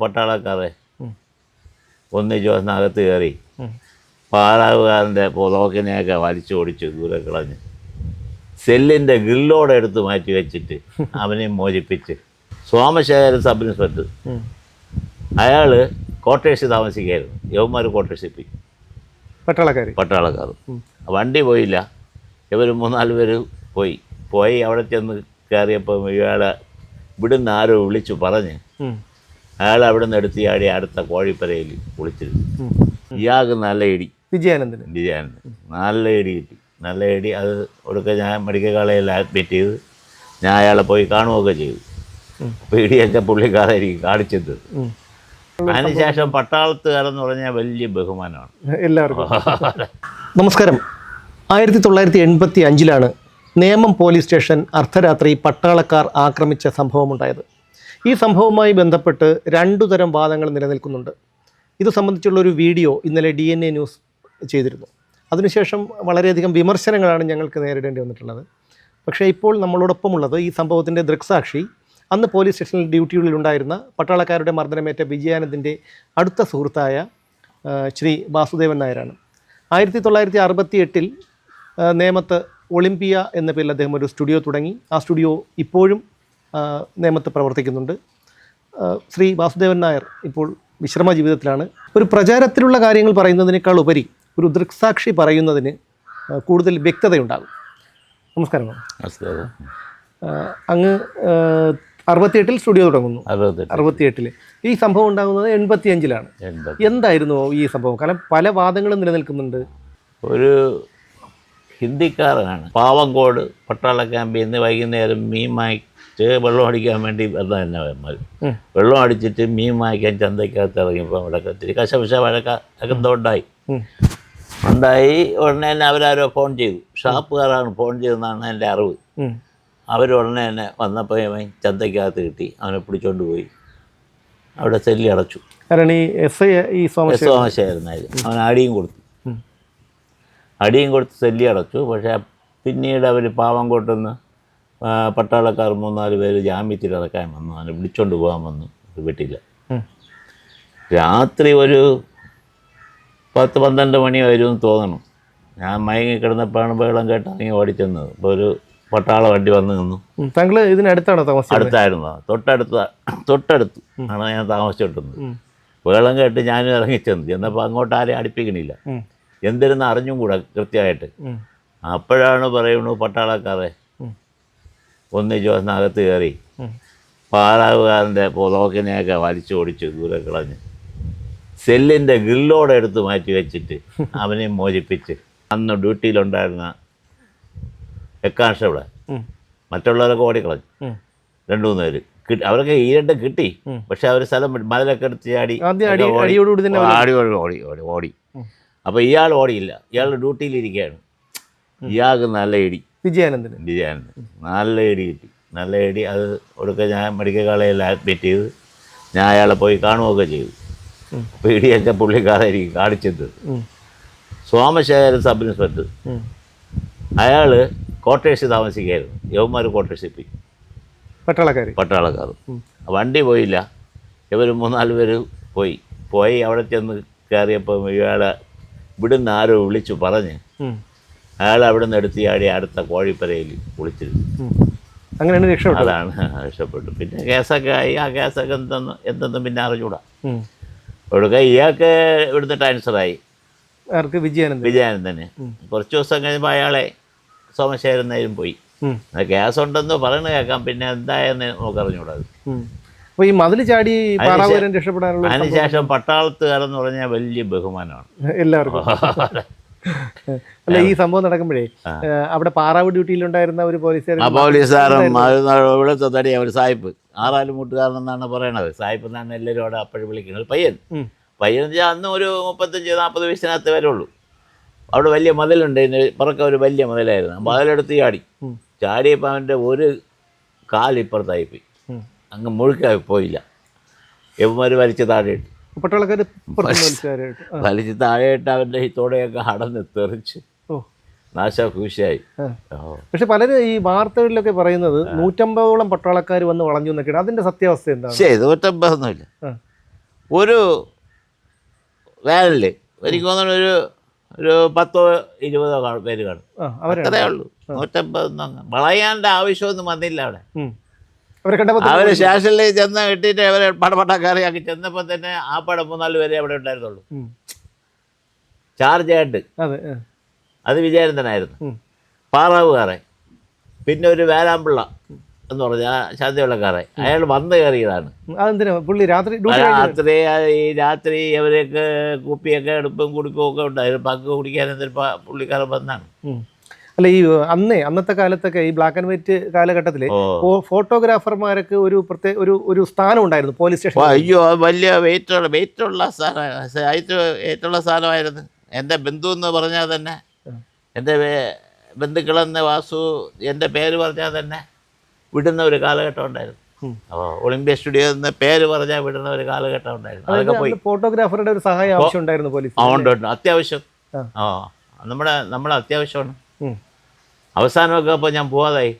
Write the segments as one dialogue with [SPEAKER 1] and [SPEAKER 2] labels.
[SPEAKER 1] പട്ടാളക്കാരെ. ഒന്നിച്ച് വന്നകത്ത് കയറി. പാലാവുകാരന്റെ വലിച്ചു വലിച്ചോടിച്ച് ദൂരെ കളഞ്ഞ്. സെല്ലിന്റെ ഗ്രില്ലോടെ എടുത്ത് മാറ്റി വെച്ചിട്ട് അവനെ മോചിപ്പിച്ച്. Somasekharan sub inspector. അയാൾ ക്വാർട്ടേഴ്സിൽ താമസിക്കായിരുന്നു. യവന്മാർ ക്വാർട്ടേഴ്സിൽ പോയി.
[SPEAKER 2] പട്ടാളക്കാർ.
[SPEAKER 1] പട്ടാളക്കാർ. വണ്ടി പോയില്ല. ഇവർ മൂന്നാൽ പേര് പോയി. പോയി അവിടെ ചെന്ന് കയറിയപ്പോൾ ഇയാളെ ഇവിടുന്ന് ആരോ വിളിച്ചു പറഞ്ഞ്. അയാൾ അവിടെ നിന്ന് എടുത്ത് ചാടി അടുത്ത കോഴിപ്പരയിൽ കുളിച്ചിരുന്നു. ഇയാൾക്ക് നല്ല ഇടി.
[SPEAKER 2] വിജയാനന്ദൻ
[SPEAKER 1] വിജയാനന്ദൻ. നല്ല ഇടി കിട്ടി. നല്ല ഇടി. അത് ഒടുക്ക ഞാൻ മെഡിക്കൽ കോളേജിൽ അഡ്മിറ്റ് ചെയ്ത് ഞാൻ അയാളെ പോയി കാണുകയൊക്കെ ചെയ്തു. അപ്പോൾ ഇടിയൊക്കെ പുള്ളിക്കാരായിരിക്കും കാണിച്ചത്. അതിനുശേഷം പട്ടാളത്തുകാരെന്ന് പറഞ്ഞാൽ വലിയ ബഹുമാനമാണ്.
[SPEAKER 2] എല്ലാവർക്കും. നമസ്കാരം. ആയിരത്തി തൊള്ളായിരത്തി എൺപത്തി അഞ്ചിലാണ് നേമം പോലീസ് സ്റ്റേഷൻ അർദ്ധരാത്രി പട്ടാളക്കാർ ആക്രമിച്ച സംഭവമുണ്ടായത്. ഈ സംഭവവുമായി ബന്ധപ്പെട്ട് രണ്ടു തരം വാദങ്ങൾ നിലനിൽക്കുന്നുണ്ട്. ഇത് സംബന്ധിച്ചുള്ള ഒരു വീഡിയോ ഇന്നലെ ഡി എൻ എ ന്യൂസ് ചെയ്തിരുന്നു. അതിനുശേഷം വളരെയധികം വിമർശനങ്ങളാണ് ഞങ്ങൾക്ക് നേരിടേണ്ടി വന്നിട്ടുള്ളത്. പക്ഷേ ഇപ്പോൾ നമ്മളോടൊപ്പമുള്ളത് ഈ സംഭവത്തിന്റെ ദൃക്സാക്ഷി അന്ന് പോലീസ് സ്റ്റേഷനിൽ ഡ്യൂട്ടിയിലുണ്ടായിരുന്ന പട്ടാളക്കാരുടെ മർദ്ദനമേറ്റ വിജയാനന്ദിന്റെ അടുത്ത സുഹൃത്തായ ശ്രീ വാസുദേവൻ നായരാണ്. ആയിരത്തി തൊള്ളായിരത്തി അറുപത്തി എട്ടിൽ നേമത്ത് ഒളിമ്പിയ എന്ന പേരിൽ അദ്ദേഹം ഒരു സ്റ്റുഡിയോ തുടങ്ങി. ആ സ്റ്റുഡിയോ ഇപ്പോഴും നേമത്ത് പ്രവർത്തിക്കുന്നുണ്ട്. ശ്രീ വാസുദേവൻ നായർ ഇപ്പോൾ വിശ്രമ ജീവിതത്തിലാണ്. ഒരു പ്രചാരത്തിലുള്ള കാര്യങ്ങൾ പറയുന്നതിനേക്കാൾ ഉപരി ഒരു ദൃക്സാക്ഷി പറയുന്നതിന് കൂടുതൽ വ്യക്തതയുണ്ടാകും. നമസ്കാരം.
[SPEAKER 1] നമസ്കാരം.
[SPEAKER 2] അങ്ങ് അറുപത്തിയെട്ടിൽ സ്റ്റുഡിയോ തുടങ്ങുന്നു. അറുപത്തിയെട്ടിൽ. ഈ സംഭവം ഉണ്ടാകുന്നത് എൺപത്തിയഞ്ചിലാണ്.
[SPEAKER 1] എൺപത്
[SPEAKER 2] എന്തായിരുന്നു ഈ സംഭവം? കാരണം പല വാദങ്ങളും നിലനിൽക്കുന്നുണ്ട്.
[SPEAKER 1] ഒരു ഹിന്ദിക്കാരനാണ് പാവങ്കോട് പട്ടാള ക്യാമ്പിൽ നിന്ന് വൈകുന്നേരം മീൻ വാങ്ങിച്ച് വെള്ളം അടിക്കാൻ വേണ്ടി വരുന്ന തന്നെ വന്മാർ വെള്ളം അടിച്ചിട്ട് മീൻ വാങ്ങിക്കാൻ ചന്തയ്ക്കകത്ത് ഇറങ്ങിയപ്പോൾ അവിടെ ഒത്തിരി കശപശ വഴക്ക ഒക്കെ ഉണ്ടായി ഉണ്ടായി ഉടനെ തന്നെ അവരാരോ ഫോൺ ചെയ്തു. ഷാപ്പുകാരാണ് ഫോൺ ചെയ്തെന്നാണ് എന്റെ അറിവ്. അവർ ഉടനെ തന്നെ വന്നപ്പോൾ അവൻ ചന്തയ്ക്കകത്ത് കിട്ടി അവനെ പിടിച്ചോണ്ട് പോയി. അവിടെ സെല്ലി അടച്ചു.
[SPEAKER 2] കാരണം ഈ എസ് ഐ ഈ
[SPEAKER 1] സോമശേഖരനായിരുന്നു അവൻ ആടിയും കൊടുത്തു. അടിയും കൊടുത്ത് സെല്ലി അടച്ചു. പക്ഷേ പിന്നീട് അവർ പാവം കൊട്ടുന്ന പട്ടാളക്കാർ മൂന്നാൽ പേര് ജാമ്യത്തിൽ അടക്കാൻ വന്നു. അവനെ വിളിച്ചോണ്ട് പോകാൻ വന്നു. വിട്ടില്ല. രാത്രി ഒരു പത്ത് പന്ത്രണ്ട് മണി വരുമെന്ന് തോന്നണം. ഞാൻ മയങ്ങി കിടന്നപ്പോഴാണ് ബഹളം കേട്ട് ഇറങ്ങി ഓടിച്ചെന്നത്. അപ്പോൾ ഒരു പട്ടാള വണ്ടി വന്ന് നിന്നു.
[SPEAKER 2] താങ്കൾ ഇതിനടുത്താണോ താമസിച്ചത്?
[SPEAKER 1] അടുത്തായിരുന്നു. തൊട്ടടുത്ത തൊട്ടടുത്ത് ആണ് ഞാൻ താമസിച്ചിട്ടുന്നത്. ബഹളം കേട്ട് ഞാനും ഇറങ്ങിച്ചെന്നു ചെന്നപ്പോൾ അങ്ങോട്ട് ആരെയും അടുപ്പിക്കണില്ല. എന്തിരുന്ന് അറിഞ്ഞും കൂടാ കൃത്യമായിട്ട് അപ്പോഴാണ് പറയുന്നു പട്ടാളക്കാരെ
[SPEAKER 2] ഒന്ന്
[SPEAKER 1] ഒന്നിച്ച് വന്നകത്ത് കയറി. പാലാവുകാരന്റെ പൊതോക്കിനെയൊക്കെ വലിച്ചോടിച്ച് ദൂരെ കളഞ്ഞ് സെല്ലിന്റെ ഗ്രില്ലോടെ എടുത്ത് മാറ്റി വെച്ചിട്ട് അവനെ മോചിപ്പിച്ച് അന്ന് ഡ്യൂട്ടിയിലുണ്ടായിരുന്ന
[SPEAKER 2] ഉം.
[SPEAKER 1] മറ്റുള്ളവരൊക്കെ ഓടിക്കളഞ്ഞു. രണ്ടു മൂന്ന് പേര് കിട്ടി അവരൊക്കെ ഈ രണ്ടും കിട്ടി. പക്ഷെ അവർ സ്ഥലം. മതിലൊക്കെ എടുത്ത് ചാടി ഓടി. ഓടി ഓടി ഓടി. അപ്പോൾ ഇയാൾ ഓടിയില്ല. ഇയാൾ ഡ്യൂട്ടിയിലിരിക്കുകയാണ്. ഇയാൾക്ക് നല്ല ഇടി
[SPEAKER 2] വിജയാനന്ദൻ
[SPEAKER 1] വിജയാനന്ദൻ. നല്ല ഇടി കിട്ടി. നല്ല ഇടി അത് ഒടുക്കെ ഞാൻ മെഡിക്കൽ കോളേജിൽ അഡ്മിറ്റ് ചെയ്ത് ഞാൻ അയാളെ പോയി കാണുകയൊക്കെ ചെയ്തു. അപ്പോൾ ഇടിയൊക്കെ പുള്ളിക്കാരായിരിക്കും കാണിച്ചത്.
[SPEAKER 2] ഉം.
[SPEAKER 1] Somasekharan sub inspector. അയാൾ ക്വാർട്ടേഴ്സിൽ താമസിക്കായിരുന്നു യവന്മാർ ക്വാർട്ടേഴ്സിൽ പോയി.
[SPEAKER 2] പട്ടാളക്കാർ.
[SPEAKER 1] പട്ടാളക്കാർ വണ്ടി പോയില്ല. ഇവർ മൂന്നാൽ പേര് പോയി. പോയി അവിടെ ചെന്ന് കയറിയപ്പോൾ ഇയാളെ ഇവിടുന്ന് ആരോ വിളിച്ചു പറഞ്ഞ്. അയാൾ അവിടെ നിന്ന് എടുത്ത് ചാടി അടുത്ത കോഴിപ്പരയിൽ കുളിച്ചിരുന്നു.
[SPEAKER 2] അങ്ങനെയാണ് രക്ഷപ്പെട്ടത്?
[SPEAKER 1] അതാണ് രക്ഷപ്പെട്ടു പിന്നെ കേസൊക്കെ ആയി. ആ കേസൊക്കെ എന്തെന്ന് എന്തെന്നും പിന്നെ അറിഞ്ഞൂടാ. ഒടുക്ക ഇയാൾക്ക് ഇവിടുന്ന് ട്രാൻസ്ഫറായി
[SPEAKER 2] ആർക്ക്? വിജയാനന്ദൻ.
[SPEAKER 1] വിജയാനന്ദന്. കുറച്ച് ദിവസം കഴിയുമ്പോൾ അയാളെ സോമശേഖരൻ നേരം പോയി. കേസുണ്ടെന്ന് പറയുന്നത് കേൾക്കാം. പിന്നെ എന്തായെന്ന് നമുക്ക് അറിഞ്ഞൂടാ അത്
[SPEAKER 2] ഉം. അപ്പൊ ഈ മതിൽ ചാടി പാറാവൂരം രക്ഷപ്പെടാനുള്ള
[SPEAKER 1] അതിനുശേഷം പട്ടാളത്തുകാരെന്ന് പറഞ്ഞാൽ വലിയ ബഹുമാനമാണ്.
[SPEAKER 2] എല്ലാവർക്കും. അല്ല ഈ സംഭവം നടക്കുമ്പോഴേ അവിടെ പാറാവ് ഡ്യൂട്ടിയിലുണ്ടായിരുന്ന ഒരു പോലീസുകാരൻ
[SPEAKER 1] പോലീസുകാരൻ ഇവിടുത്തെ തടി അവർ സായിപ്പ്. ആറാൽ മുട്ടുകാരൻ എന്നാണ് പറയണത്. സായിപ്പ് എന്നാണ് എല്ലാവരും അവിടെ അപ്പോഴും വിളിക്കുന്നത്. പയ്യൻ. പയ്യൻ എന്ന് വെച്ചാൽ അന്ന് ഒരു മുപ്പത്തഞ്ച് നാൽപ്പത് വയസ്സിനകത്ത് വരുള്ളൂ അവിടെ വലിയ മതിലുണ്ട്. ഇതിന് പുറക്കെ ഒരു വലിയ മതിലായിരുന്നു. മതിലെടുത്ത് ചാടി. ചാടിയപ്പോൾ അവന്റെ ഒരു കാലിപ്പുറത്തായി പോയി
[SPEAKER 2] ഉം.
[SPEAKER 1] അങ്ങ് മുഴുക്കായി പോയില്ല. യവന്മാർ വലിച്ച് താഴെയിട്ട്.
[SPEAKER 2] പട്ടാളക്കാർ.
[SPEAKER 1] വലിച്ച് താഴെയിട്ട് അവന്റെ ഹിത്തോടെയൊക്കെ അടന്ന് തെറിച്ച് നാശഭൂഷയായി
[SPEAKER 2] പക്ഷെ പലരും ഈ വാർത്തകളിലൊക്കെ പറയുന്നത് നൂറ്റമ്പതോളം പട്ടാളക്കാർ വന്ന് വളഞ്ഞു എന്നൊക്കെയാണ്. അതിന്റെ സത്യാവസ്ഥ എന്താണ്?
[SPEAKER 1] ശരി നൂറ്റമ്പതൊന്നുമില്ല. ഒരു വേനലിൽ എനിക്ക് തോന്നുന്നു ഒരു ഒരു പത്തോ ഇരുപതോ പേര് കാണും. അത്രേ ഉള്ളൂ. നൂറ്റമ്പതൊന്നും വളയാന്റെ ആവശ്യമൊന്നും വന്നില്ല അവിടെ.
[SPEAKER 2] അവരെ
[SPEAKER 1] സ്റ്റേഷനിൽ ചെന്ന് കിട്ടിയിട്ട് അവരെ പടപടക്കാരിയാക്കി ചെന്നപ്പോൾ തന്നെ ആ പടം മൂന്നാൽ പേരെ അവിടെ ഉണ്ടായിരുന്നുള്ളൂ. ചാർജ് ആയിട്ട്.
[SPEAKER 2] അത്
[SPEAKER 1] വിജയനന്ദനായിരുന്നു
[SPEAKER 2] പാറാവ്
[SPEAKER 1] പാറാവുകാരൻ. പിന്നെ ഒരു വേലാമ്പിള്ള എന്ന് പറഞ്ഞ ശാന്തിവെള്ളക്കാരെ അയാൾ വന്ന് കയറിയതാണ്.
[SPEAKER 2] പുള്ളി രാത്രി
[SPEAKER 1] രാത്രി ഈ രാത്രി അവരൊക്കെ കുപ്പിയൊക്കെ എടുപ്പും കുടിപ്പും ഒക്കെ ഉണ്ടായിരുന്നു. പങ്ക് കുടിക്കാൻ എന്തൊരു പുള്ളിക്കാരൻ വന്നാണ്.
[SPEAKER 2] അല്ല ഈ അന്നേ അന്നത്തെ കാലത്തൊക്കെ ഈ ബ്ലാക്ക് ആൻഡ് വൈറ്റ് കാലഘട്ടത്തിൽ ഫോട്ടോഗ്രാഫർമാർക്ക് ഒരു പ്രത്യേക ഒരു ഒരു സ്ഥാനം ഉണ്ടായിരുന്നു പോലീസ് സ്റ്റേഷൻ
[SPEAKER 1] അയ്യോ വലിയ വെയിറ്റുള്ള വെയിറ്റുള്ള വെയിറ്റുള്ള സ്ഥാനമായിരുന്നു എന്റെ ബന്ധു എന്ന് പറഞ്ഞാൽ തന്നെ എന്റെ ബന്ധുക്കളെന്ന വാസു എന്റെ പേര് പറഞ്ഞാൽ തന്നെ വിടുന്ന ഒരു കാലഘട്ടം ഉണ്ടായിരുന്നു. അപ്പോൾ ഒളിമ്പ്യ സ്റ്റുഡിയോ എന്ന പേര് പറഞ്ഞാൽ വിടുന്ന ഒരു കാലഘട്ടം ഉണ്ടായിരുന്നു. അതൊക്കെ പോയി.
[SPEAKER 2] ഫോട്ടോഗ്രാഫറുടെ ഒരു സഹായം ആവശ്യം ഉണ്ടായിരുന്നു
[SPEAKER 1] പോലീസ് ഉണ്ട് അത്യാവശ്യം.
[SPEAKER 2] ആ.
[SPEAKER 1] നമ്മുടെ നമ്മുടെ അത്യാവശ്യമാണ്. അവസാനമൊക്കെ അപ്പോൾ ഞാൻ പോവാതായി.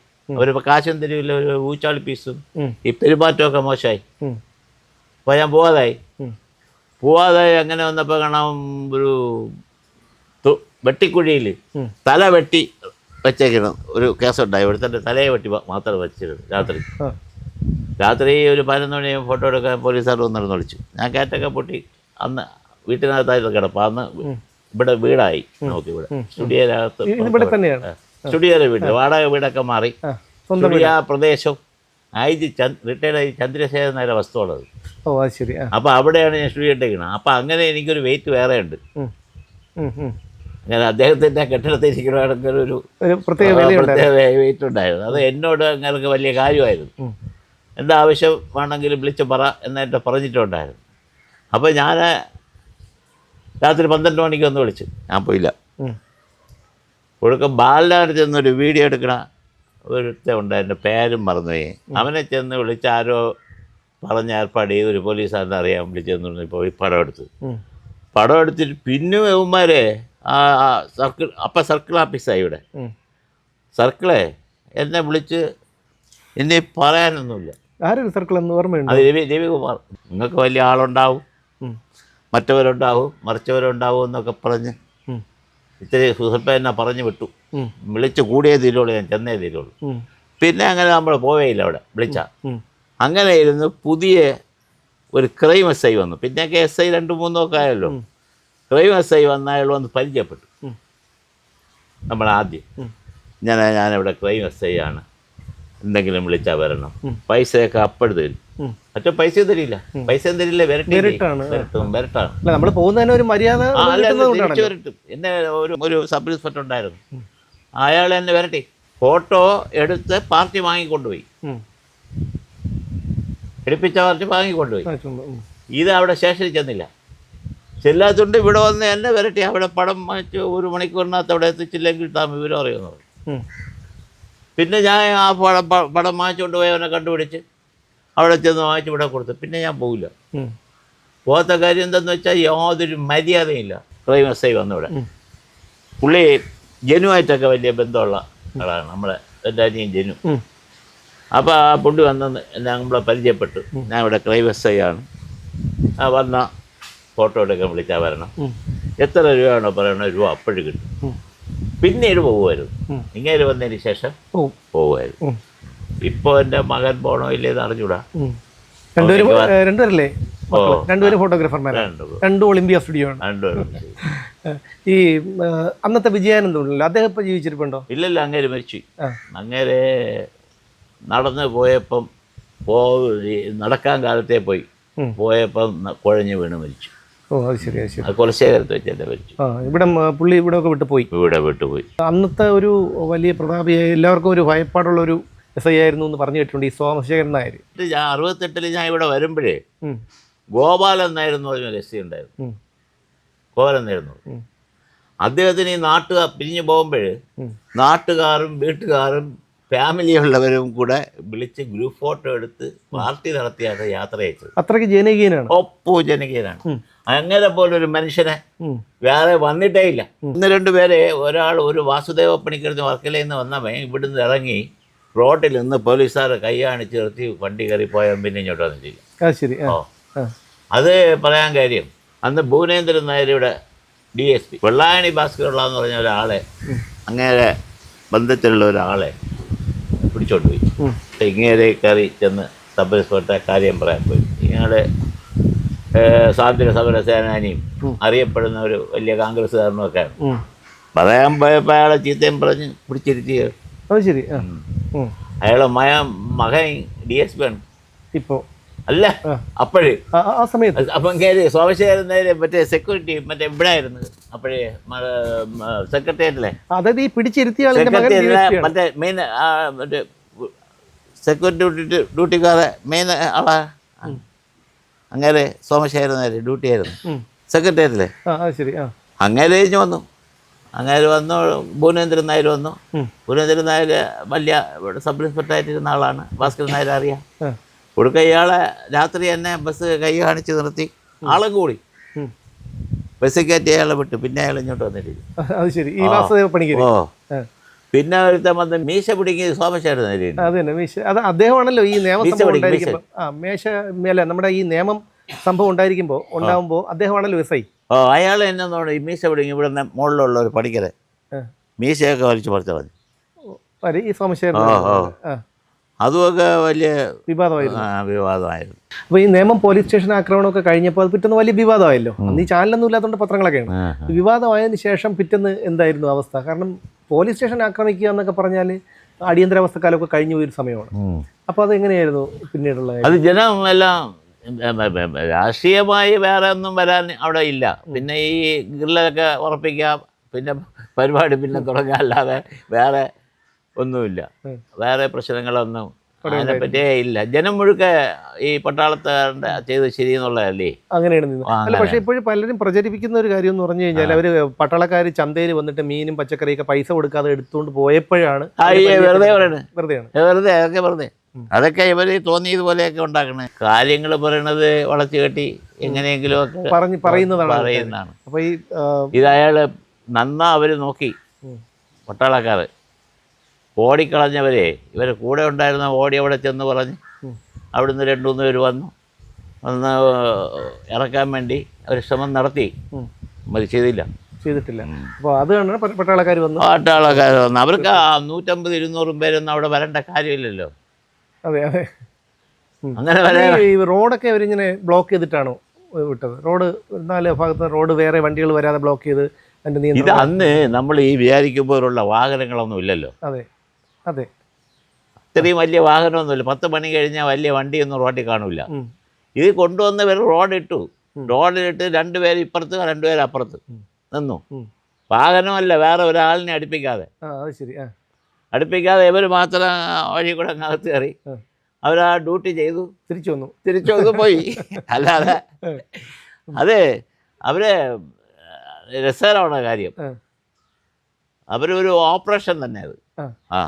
[SPEAKER 1] ഒരു കാശും തരില്ല ഒരു ഊച്ചാളി പീസും. ഈ പെരുമാറ്റമൊക്കെ മോശമായി. അപ്പോൾ ഞാൻ പോവാതായി. പോവാതായി അങ്ങനെ വന്നപ്പോൾ കാണാം ഒരു വെട്ടിക്കുഴിയിൽ തല വെട്ടി വെച്ചേക്കണം. ഒരു കേസുണ്ടായി. ഇവിടുത്തെ തലയെ വെട്ടി മാത്രം വെച്ചിരുന്നു രാത്രി. രാത്രി ഒരു പതിനൊന്ന് മണി ഫോട്ടോ എടുക്കാൻ പോലീസുകാർ വന്നിരുന്ന് വിളിച്ചു. ഞാൻ കാറ്റൊക്കെ പൊട്ടി അന്ന് വീട്ടിനകത്തായിരുന്നു കിടപ്പ്. അന്ന് ഇവിടെ വീടായി നോക്കി ഇവിടെ.
[SPEAKER 2] സ്റ്റുഡിയോയിലകത്ത് ഇവിടെ തന്നെയാണ്.
[SPEAKER 1] സ്റ്റുഡിയോയിലെ വീട് വാടക വീടൊക്കെ മാറി.
[SPEAKER 2] ആ.
[SPEAKER 1] സ്റ്റുഡിയോ പ്രദേശം. ചന്ദ് റിട്ടയർഡ് ആയി ചന്ദ്രശേഖരൻ നേരെ വസ്തുവുള്ളത്
[SPEAKER 2] ഓ അത് ശരി.
[SPEAKER 1] അപ്പോൾ അവിടെയാണ് ഞാൻ സ്റ്റുഡിയോ ഇട്ടേക്കുന്നത് അപ്പോൾ അങ്ങനെ എനിക്കൊരു വെയിറ്റ് വേറെ ഉണ്ട്. ഞാൻ. അദ്ദേഹത്തിന്റെ കെട്ടിടത്തിൽ ഇരിക്കണമെങ്കിൽ ഒരു
[SPEAKER 2] പ്രത്യേക
[SPEAKER 1] വെയിറ്റ് ഉണ്ടായിരുന്നു. അത് എന്നോട് അങ്ങനെ വലിയ കാര്യമായിരുന്നു.
[SPEAKER 2] എന്താവശ്യം
[SPEAKER 1] എന്താ ആവശ്യം വേണമെങ്കിലും വിളിച്ച് പറ എന്നായിട്ട് പറഞ്ഞിട്ടുണ്ടായിരുന്നു. അപ്പോൾ ഞാൻ രാത്രി പന്ത്രണ്ട് മണിക്ക് ഒന്ന് വിളിച്ച്. ഞാൻ പോയില്ല.
[SPEAKER 2] ഒഴുക്കം
[SPEAKER 1] ഒടുക്കം ബാലിനാട് ചെന്നൊരു വീഡിയോ എടുക്കണ ഒരുത്ത ഉണ്ടായിരുന്നു പേരും മറന്നുപോയി. അവനെ ചെന്ന് വിളിച്ച് ആരോ പറഞ്ഞ ഏർപ്പാട് ചെയ്ത് ഒരു പോലീസുകാരനെ അറിയാൻ വിളിച്ചെന്ന് പോയി പടം എടുത്ത്. പടം എടുത്തിട്ട് പിന്നെ ഇവന്മാരെ ആ സർക്കിൾ അപ്പം സർക്കിൾ ഓഫീസായി ഇവിടെ. സർക്കിളെ എന്നെ വിളിച്ച് എന്നെ പറയാനൊന്നുമില്ല.
[SPEAKER 2] ആരും സർക്കിൾ എന്ന് ഓർമ്മയുണ്ട്?
[SPEAKER 1] രവി രവികുമാർ. നിങ്ങൾക്ക് വലിയ ആളുണ്ടാവും. മറ്റവരുണ്ടാവും മറിച്ചവരുണ്ടാവും എന്നൊക്കെ പറഞ്ഞ്. ഇത്തിരി സുഹൃപ്പേനെ എന്നെ പറഞ്ഞു വിട്ടു. വിളിച്ച് കൂടിയേ തീരുള്ളൂ ഞാൻ ചെന്നേ തീരുള്ളൂ. പിന്നെ അങ്ങനെ നമ്മൾ പോവേയില്ല അവിടെ വിളിച്ച. അങ്ങനെ ഇരുന്ന് പുതിയ ഒരു ക്രൈം എസ് ഐ വന്നു. പിന്നെയൊക്കെ എസ് ഐ രണ്ട് മൂന്നോ ഒക്കെ ആയല്ലോ. ക്രൈം എസ് ഐ വന്ന അയാൾ വന്ന് പരിചയപ്പെട്ടു. നമ്മൾ ആദ്യം. ഞാൻ ഞാനിവിടെ ക്രൈം എസ് ഐ ആണ്. എന്തെങ്കിലും വിളിച്ചാൽ വരണം. പൈസയൊക്കെ അപ്പോഴും തരും. മറ്റേ പൈസ തരില്ല. പൈസ തരില്ല
[SPEAKER 2] വിരട്ടാണ്. നമ്മൾ പോകുന്നതിന് ഒരു മര്യാദ
[SPEAKER 1] വരട്ടും എന്നെ ഒരു ഒരു സബ് ഇൻസ്പെക്ടർ ഉണ്ടായിരുന്നു. അയാൾ എന്നെ വരട്ടെ. ഫോട്ടോ എടുത്ത് പാർട്ടി വാങ്ങിക്കൊണ്ടുപോയി. എടുപ്പിച്ച പാർട്ടി വാങ്ങിക്കൊണ്ടുപോയി. ഇത് അവിടെ സ്റ്റേഷനിൽ ചെന്നില്ല. ചെല്ലാത്തുണ്ട് ഇവിടെ വന്ന് എന്നെ വരട്ടി. അവിടെ പടം വാങ്ങിച്ച് ഒരു മണിക്കൂറിനകത്ത് അവിടെ എത്തിച്ചില്ലെങ്കിൽ താമ വിവരം
[SPEAKER 2] ഉം.
[SPEAKER 1] പിന്നെ ഞാൻ ആ പടം പടം വാങ്ങിച്ചുകൊണ്ട് പോയി അവനെ കണ്ടുപിടിച്ച് അവിടെ ചെന്ന് വാങ്ങിച്ച് ഇവിടെ കൊടുത്തു. പിന്നെ ഞാൻ പോകില്ല. പോകാത്ത കാര്യം എന്തെന്ന് വെച്ചാൽ യാതൊരു മര്യാദയില്ല ക്രൈം എസ് ഐ വന്നു ഇവിടെ
[SPEAKER 2] ഉം.
[SPEAKER 1] പുള്ളി ജനുവായിട്ടൊക്കെ വലിയ ബന്ധമുള്ള ആളാണ്. നമ്മളെ എന്റെ അനിയൻ ജനു. അപ്പോൾ ആ പുള്ളി വന്നെന്ന് നമ്മളെ പരിചയപ്പെട്ടു. ഞാൻ ഇവിടെ ക്രൈം എസ് ഐ ആണ്. ആ വന്ന ഫോട്ടോ എടുക്കാൻ വിളിച്ചാൽ വരണം. എത്ര രൂപയാണോ പറയണോ രൂപ അപ്പോഴും കിട്ടും. പിന്നീട് പോകുമായിരുന്നു. ഇങ്ങനെ വന്നതിന് ശേഷം പോകുമായിരുന്നു ഇപ്പൊ എന്റെ മകൻ പോണോ ഇല്ലേന്ന് അറിഞ്ഞൂടാ
[SPEAKER 2] രണ്ടുപേരും രണ്ടുപേരല്ലേ? രണ്ടുപേരും ഫോട്ടോഗ്രാഫർമാരാണ് രണ്ടും ഒളിമ്പിയ സ്റ്റുഡിയോ ആണ്. ഈ അന്നത്തെ വിജയാനന്ദം അദ്ദേഹം ഇപ്പൊ ജീവിച്ചിരിപ്പുണ്ടോ?
[SPEAKER 1] ഇല്ലല്ല അങ്ങേര് മരിച്ചു. അങ്ങേരെ നടന്ന് പോയപ്പം പോ നടക്കാൻ കാലത്തെ പോയി. പോയപ്പം കുഴഞ്ഞു വീണ് മരിച്ചു.
[SPEAKER 2] ഓ അത് ശരി അത് ശരി.
[SPEAKER 1] അത് കൊലശേഖരത്ത് വെച്ച് എന്നെ മരിച്ചു
[SPEAKER 2] ആ ഇവിടെ മ, പുള്ളി ഇവിടെ ഒക്കെ വിട്ടു പോയി?
[SPEAKER 1] ഇവിടെ വിട്ടുപോയി
[SPEAKER 2] അന്നത്തെ ഒരു വലിയ പ്രതാപിയായ എല്ലാവർക്കും ഒരു ഭയപ്പാടുള്ള ഒരു എസ് ഐ ആയിരുന്നു എന്ന് പറഞ്ഞു കേട്ടിട്ടുണ്ട് ഈ സോമശേഖരൻ നായർ
[SPEAKER 1] എന്നിട്ട് ഞാൻ അറുപത്തെട്ടിൽ ഞാൻ ഇവിടെ വരുമ്പോഴേ
[SPEAKER 2] ഉം.
[SPEAKER 1] ഗോപാലൻ നായിരുന്നു പറഞ്ഞ എസ് ഉണ്ടായിരുന്നു.
[SPEAKER 2] ഉം.
[SPEAKER 1] ഗോപാലൻ നായിരുന്നു അദ്ദേഹത്തിന് ഈ നാട്ടുകാർ പിരിഞ്ഞു പോകുമ്പോൾ നാട്ടുകാരും വീട്ടുകാരും ഫാമിലിയുള്ളവരും കൂടെ വിളിച്ച് ഗ്രൂപ്പ് ഫോട്ടോ എടുത്ത് പാർട്ടി നടത്തിയാണ് യാത്ര അയച്ചത്
[SPEAKER 2] അത്രയ്ക്ക് ജനകീയനാണ്.
[SPEAKER 1] ഒപ്പു ജനകീയനാണ്. അങ്ങനെ പോലൊരു മനുഷ്യനെ വേറെ വന്നിട്ടേ ഇല്ല. ഒന്ന് രണ്ട് പേരെ ഒരാൾ ഒരു വാസുദേവ പണിക്കരുന്ന് വർക്കലയിൽ നിന്ന് വന്നവൻ ഇവിടുന്ന് ഇറങ്ങി റോഡിൽ നിന്ന് പോലീസുകാർ കൈ കാണിച്ച് നിർത്തി വണ്ടി കയറി പോയാൽ പിന്നെ ഇങ്ങോട്ട് വന്നിട്ടില്ല
[SPEAKER 2] ശരി.
[SPEAKER 1] ഓ. അത് പറയാൻ കാര്യം അന്ന് ഭുവനേന്ദ്രൻ നായരുടെ D S P Vellayani Bhaskar എന്ന് പറഞ്ഞ ഒരാളെ അങ്ങനെ ബന്ധത്തിലുള്ള ഒരാളെ പിടിച്ചോണ്ട് പോയി. തെങ്ങേരെ കയറി ചെന്ന് സബ് ഇൻസ്പെക്ടറെ കാര്യം പറയാൻ പോയി. ഇയാളെ സ്വാതന്ത്ര്യ സമര സേനാനിയും അറിയപ്പെടുന്ന ഒരു വലിയ കോൺഗ്രസ്സുകാരനും ഒക്കെയാണ് പറയാൻ പോയപ്പോൾ അയാളെ ചീത്തയും പറഞ്ഞ് പിടിച്ചിരുത്തി
[SPEAKER 2] അത് ശരി. ആ.
[SPEAKER 1] അയാളെ മയ മകൻ ഡി എസ് പി ആണ്.
[SPEAKER 2] ഇപ്പോൾ
[SPEAKER 1] അല്ല. അപ്പോഴേ.
[SPEAKER 2] ആ സമയത്ത്.
[SPEAKER 1] അപ്പം കയറി സോമശേഖരൻ മറ്റേ സെക്യൂരിറ്റി മറ്റേ ഇവിടെ ആയിരുന്നു അപ്പോഴേ സെക്രട്ടേറിയറ്റിലെ
[SPEAKER 2] അതായത് ഈ പിടിച്ചിരുത്തിയ.
[SPEAKER 1] മറ്റേ മെയിൻ മറ്റേ സെക്യൂരിറ്റി ഡ്യൂട്ടി ഡ്യൂട്ടിക്കാരെ മെയിൻ ആളാ? അങ്ങനെ സോമശേഖരൻ നേരെ ഡ്യൂട്ടി ആയിരുന്നു. സെക്രട്ടേറിയറ്റിലെ
[SPEAKER 2] ശരി ആ.
[SPEAKER 1] അങ്ങേര് കഴിഞ്ഞ് വന്നു. അങ്ങേര് വന്നു ഭുവനേന്ദ്രൻ നായർ വന്നു. ഭുവനേന്ദ്രൻ നായർ വലിയ സബ് ഇൻസ്പെക്ടർ ആയിട്ടിരുന്ന ആളാണ്. ഭാസ്കരൻ നായർ അറിയാം
[SPEAKER 2] ആ.
[SPEAKER 1] കൊടുക്ക ഇയാളെ രാത്രി തന്നെ ബസ് കൈ കാണിച്ച് നിർത്തി. ആളും കൂടി. ബസ് കയറ്റി അയാളെ വിട്ടു. പിന്നെ അയാൾ ഇങ്ങോട്ട് വന്നിട്ടില്ല. ഓ. പിന്നെ ഒരുത്തൻ വന്ന് മീശ പിടിക്കുന്ന സോമശേഖരൻ
[SPEAKER 2] അത് തന്നെ. മീശ. അത് അദ്ദേഹമാണല്ലോ ഈ നിയമം ഉണ്ടായിരിക്കുമ്പോൾ ആ മേശ മേല നമ്മുടെ ഈ നിയമം സംഭവം ഉണ്ടായിരിക്കുമ്പോൾ ഉണ്ടാവുമ്പോൾ അദ്ദേഹമാണല്ലോ എസ് ഐ.
[SPEAKER 1] ഓ അയാൾ എന്നെ നോട് ഈ മീശ പിടിക്കും. ഇവിടെ മുകളിലുള്ള ഒരു പണിക്കരെ. മീശയൊക്കെ വലിച്ചു പറിച്ചു കളഞ്ഞു
[SPEAKER 2] ഈ സോമശേഖരൻ
[SPEAKER 1] അതുമൊക്കെ വലിയ
[SPEAKER 2] വിവാദമായിരുന്നു.
[SPEAKER 1] ആ, വിവാദമായിരുന്നു.
[SPEAKER 2] അപ്പോൾ ഈ നിയമം പോലീസ് സ്റ്റേഷൻ ആക്രമണമൊക്കെ കഴിഞ്ഞപ്പോൾ അത് പിറ്റേന്ന് വലിയ വിവാദമായല്ലോ. അന്ന് ഈ ചാനലൊന്നും ഇല്ലാത്തതുകൊണ്ട് പത്രങ്ങളൊക്കെയാണ്. വിവാദമായതിനു ശേഷം പിറ്റേന്ന് എന്തായിരുന്നു അവസ്ഥ? കാരണം പോലീസ് സ്റ്റേഷൻ ആക്രമിക്കുക എന്നൊക്കെ പറഞ്ഞാൽ അടിയന്തരാവസ്ഥക്കാലമൊക്കെ കഴിഞ്ഞു പോയൊരു സമയമാണ്.
[SPEAKER 1] അപ്പൊ
[SPEAKER 2] അപ്പോൾ അത് എങ്ങനെയായിരുന്നു പിന്നീടുള്ള
[SPEAKER 1] അത് ജനം എല്ലാം രാഷ്ട്രീയമായി വേറെ ഒന്നും വരാൻ അവിടെ ഇല്ല. പിന്നെ ഈ ഗ്രില്ലൊക്കെ ഉറപ്പിക്കാം. പിന്നെ പരിപാടി പിന്നെ തുടങ്ങാം അല്ലാതെ വേറെ ഒന്നുമില്ല. വേറെ പ്രശ്നങ്ങളൊന്നും അതിനെപ്പറ്റിയേ ഇല്ല. ജനം മുഴുക്കെ ഈ പട്ടാളത്തുകാരുടെ ചെയ്ത് ശരിയെന്നുള്ളതല്ലേ?
[SPEAKER 2] അങ്ങനെയാണ് നിന്ന് അല്ല പക്ഷേ ഇപ്പോഴും പലരും പ്രചരിപ്പിക്കുന്ന ഒരു കാര്യം എന്ന് പറഞ്ഞു കഴിഞ്ഞാൽ അവർ പട്ടാളക്കാർ ചന്തയിൽ വന്നിട്ട് മീനും പച്ചക്കറിയൊക്കെ പൈസ കൊടുക്കാതെ എടുത്തുകൊണ്ട് പോയപ്പോഴാണ്
[SPEAKER 1] വെറുതെ പറയണേ.
[SPEAKER 2] വെറുതെയാണ്.
[SPEAKER 1] വെറുതെ അതൊക്കെ വെറുതെ. അതൊക്കെ ഇവർ തോന്നിയതുപോലെയൊക്കെ ഉണ്ടാക്കണേ. കാര്യങ്ങൾ പറയണത് വളച്ചു കെട്ടി എങ്ങനെയെങ്കിലും ഒക്കെ
[SPEAKER 2] പറഞ്ഞ് പറയുന്നതാണ്.
[SPEAKER 1] പറയുന്നതാണ്.
[SPEAKER 2] അപ്പോൾ ഈ ആ,
[SPEAKER 1] ഇത് അയാൾ നന്നാ അവർ നോക്കി. പട്ടാളക്കാർ ഓടിക്കളഞ്ഞവരെ ഇവരെ കൂടെ ഉണ്ടായിരുന്ന ഓടി അവിടെ ചെന്ന് പറഞ്ഞ് അവിടുന്ന് രണ്ടു മൂന്ന് പേര് വന്നു. വന്ന് ഇറക്കാൻ വേണ്ടി അവർ ശ്രമം നടത്തി. മതി ചെയ്തില്ല.
[SPEAKER 2] ചെയ്തിട്ടില്ല. അപ്പോൾ അത് കണ്ടാണ് പട്ടാളക്കാർ വന്നു.
[SPEAKER 1] പട്ടാളക്കാർ വന്നു. അവർക്ക് ആ നൂറ്റമ്പത് ഇരുന്നൂറും പേരൊന്നും അവിടെ വരേണ്ട കാര്യമില്ലല്ലോ.
[SPEAKER 2] അതെ അതെ.
[SPEAKER 1] അങ്ങനെ
[SPEAKER 2] ഈ റോഡൊക്കെ അവരിങ്ങനെ ബ്ലോക്ക് ചെയ്തിട്ടാണോ വിട്ടത്? റോഡ് നാല് ഭാഗത്ത് റോഡ് വേറെ വണ്ടികൾ വരാതെ ബ്ലോക്ക് ചെയ്ത് അതിന്റെ
[SPEAKER 1] ഇത് അന്ന് നമ്മൾ ഈ വിചാരിക്കുമ്പോഴുള്ള വാഹനങ്ങളൊന്നും ഇല്ലല്ലോ.
[SPEAKER 2] അതെ. അതെ.
[SPEAKER 1] ഇത്രയും വലിയ വാഹനമൊന്നുമില്ല. പത്ത് മണി കഴിഞ്ഞാൽ വലിയ വണ്ടിയൊന്നും റോഡിൽ കാണില്ല. ഇത് കൊണ്ടുവന്നവർ റോഡ് ഇട്ടു
[SPEAKER 2] ഉം.
[SPEAKER 1] റോഡിലിട്ട് രണ്ടുപേരും ഇപ്പുറത്ത് രണ്ടുപേരും അപ്പുറത്ത്. നിന്നു. വാഹനമല്ല വേറെ ഒരാളിനെ അടുപ്പിക്കാതെ.
[SPEAKER 2] ശരി.
[SPEAKER 1] അടുപ്പിക്കാതെ ഇവർ മാത്രം വഴി കൂടെ അങ്ങകത്ത് കയറി.
[SPEAKER 2] അവരാ
[SPEAKER 1] അവർ ആ ഡ്യൂട്ടി ചെയ്തു.
[SPEAKER 2] തിരിച്ചു വന്നു.
[SPEAKER 1] തിരിച്ചു വന്നു പോയി. അല്ലാതെ അതെ അവർ രസകരമാണ് കാര്യം. അവരൊരു ഓപ്പറേഷൻ തന്നെ അത്
[SPEAKER 2] ആ.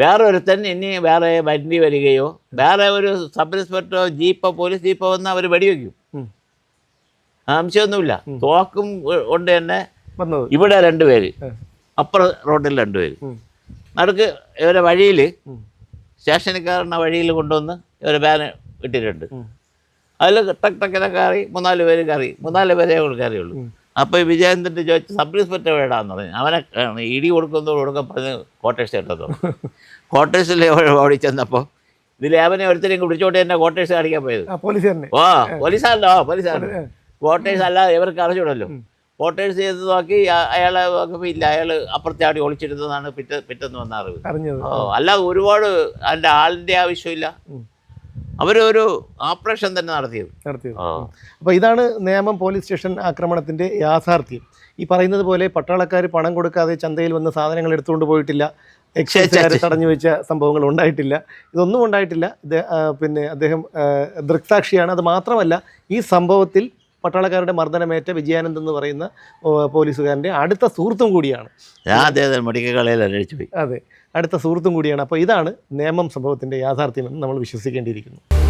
[SPEAKER 1] വേറെ ഒരുത്തൻ ഇനി വേറെ വണ്ടി വരികയോ വേറെ ഒരു സബ് ഇൻസ്പെക്ടറോ ജീപ്പോ പോലീസ് ജീപ്പോ വന്ന് അവർ വെടിവെക്കും. സംശയമൊന്നുമില്ല തോക്കും ഉണ്ട് തന്നെ ഇവിടെ രണ്ടുപേര്. അപ്പുറ റോഡിൽ രണ്ടുപേര്. നടുക്ക് ഇവരെ വഴിയിൽ കയറുന്ന വഴിയിൽ കൊണ്ടുവന്ന് ഇവരെ ബാന് ഇട്ടിട്ടുണ്ട്. അതിൽ ടക്ക് ടക്കിനെ കയറി മൂന്നാൽ പേര് കയറി മൂന്നാൽ പേരേ കയറിയുള്ളൂ. അപ്പോൾ ഈ വിജയന്തിന്റെ ചോദിച്ചു സബ് ഇൻസ്പെക്ടർ വേടാന്ന് പറഞ്ഞു. അവനെ ഇടി കൊടുക്കുന്നതോട് കൊടുക്കാൻ പറഞ്ഞ് ക്വാർട്ടേഴ്സ് ഇട്ടതോ ക്വാർട്ടേഴ്സിൽ ഓടി ചെന്നപ്പോൾ ഇതിൽ അവനെ ഒരുത്തരെയും പിടിച്ചോട്ട് തന്നെ ക്വാർട്ടേഴ്സ് കാണിക്കാൻ പോയത്. ഓ പോലീസാണല്ലോ പോലീസാണ്. ക്വാർട്ടേഴ്സ് അല്ലാതെ ഇവർക്ക് അറിഞ്ഞൂടല്ലോ. ക്വാർട്ടേഴ്സ് ചെയ്ത് നോക്കി അയാളെ ഇല്ല. അയാൾ അപ്പുറത്തെ ആടി ഒളിച്ചിരുന്നതാണ് പിറ്റ പിറ്റെന്ന് വന്ന അറിവ്. ഓ അല്ലാതെ ഒരുപാട് അതിന്റെ ആളിന്റെ ആവശ്യമില്ല. അവരൊരു ഓപ്പറേഷൻ തന്നെ നടത്തിയത്.
[SPEAKER 2] നടത്തിയത്.
[SPEAKER 1] അപ്പൊ
[SPEAKER 2] അപ്പോൾ ഇതാണ് നേമം പോലീസ് സ്റ്റേഷൻ ആക്രമണത്തിന്റെ യാഥാർത്ഥ്യം. ഈ പറയുന്നത് പോലെ പട്ടാളക്കാർ പണം കൊടുക്കാതെ ചന്തയിൽ വന്ന് സാധനങ്ങൾ എടുത്തുകൊണ്ട് പോയിട്ടില്ല. എക്സൈസുകാരെ തടഞ്ഞു വെച്ച സംഭവങ്ങൾ ഉണ്ടായിട്ടില്ല. ഇതൊന്നും ഉണ്ടായിട്ടില്ല. പിന്നെ അദ്ദേഹം ദൃക്സാക്ഷിയാണ്. അത് മാത്രമല്ല ഈ സംഭവത്തിൽ പട്ടാളക്കാരുടെ മർദ്ദനമേറ്റ വിജയാനന്ദ് എന്ന് പറയുന്ന പോലീസുകാരന്റെ അടുത്ത സുഹൃത്തും കൂടിയാണ്.
[SPEAKER 1] ഞാൻ അദ്ദേഹത്തിന് മെഡിക്കൽ കളയിൽ അന്വേഷിച്ചു പോയി.
[SPEAKER 2] അതെ. അടുത്ത സുഹൃത്തും കൂടിയാണ്. അപ്പോൾ ഇതാണ് നിയമം സംഭവത്തിന്റെ യാഥാർത്ഥ്യമെന്ന് നമ്മൾ വിശ്വസിക്കേണ്ടിയിരിക്കുന്നു.